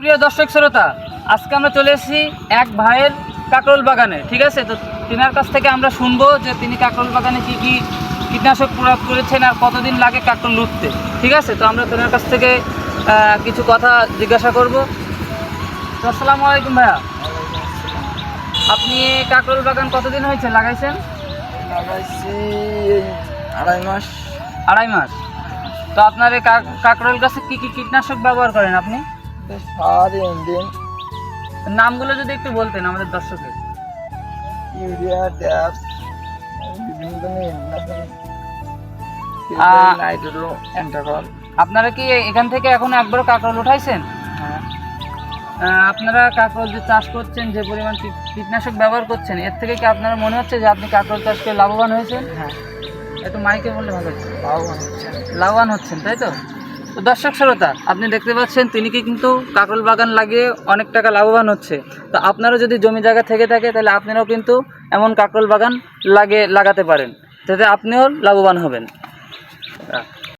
প্রিয় দর্শক শ্রোতা আজকে আমরা চলে এসেছি এক ভাইয়ের কাকরোল বাগানে ঠিক আছে? তো তিনার কাছ থেকে আমরা শুনব যে তিনি কাকরোল বাগানে কি কি কীটনাশক প্রয়োগ করেছেন আর কতদিন লাগে কাকরোল উঠতে ঠিক আছে? তো আমরা তিনার কাছ থেকে কিছু কথা জিজ্ঞাসা করব। তো আসসালামু আলাইকুম ভাইয়া। আপনি কাকরোল বাগান কতদিন হয়েছে লাগাইছেন? লাগাইছি আড়াই মাস। আড়াই মাস। তো আপনার কাকরোল গাছে কি কি কীটনাশক ব্যবহার করেন আপনি? সার ইঞ্জিন নামগুলো যদি একটু বলতেন আমাদের দর্শকের। ইউরিয়া বিভিন্ন আপনারা কি এখান থেকে এখন একবারও কাকরোল উঠাইছেন? হ্যাঁ। আপনারা কাকরোল যে চাষ করছেন যে পরিমাণ কীটনাশক ব্যবহার করছেন এর থেকে কি আপনারা মনে হচ্ছে যে আপনি কাকরোল চাষ করে লাভবান হয়েছেন? হ্যাঁ। একটু মাইকে বললে ভালো হচ্ছে লাভবান হচ্ছে। লাভবান হচ্ছেন তাই তো? দর্শক শ্রোতা, আপনি দেখতে পাচ্ছেন তিনি কি কিন্তু কাকরুল বাগান লাগিয়ে অনেক টাকা লাভবান হচ্ছে। তো আপনারও যদি জমি জায়গা থেকে থাকে, তাহলে আপনারাও কিন্তু এমন কাকরুল বাগান লাগে লাগাতে পারেন। যাতে আপনিও লাভবান হবেন।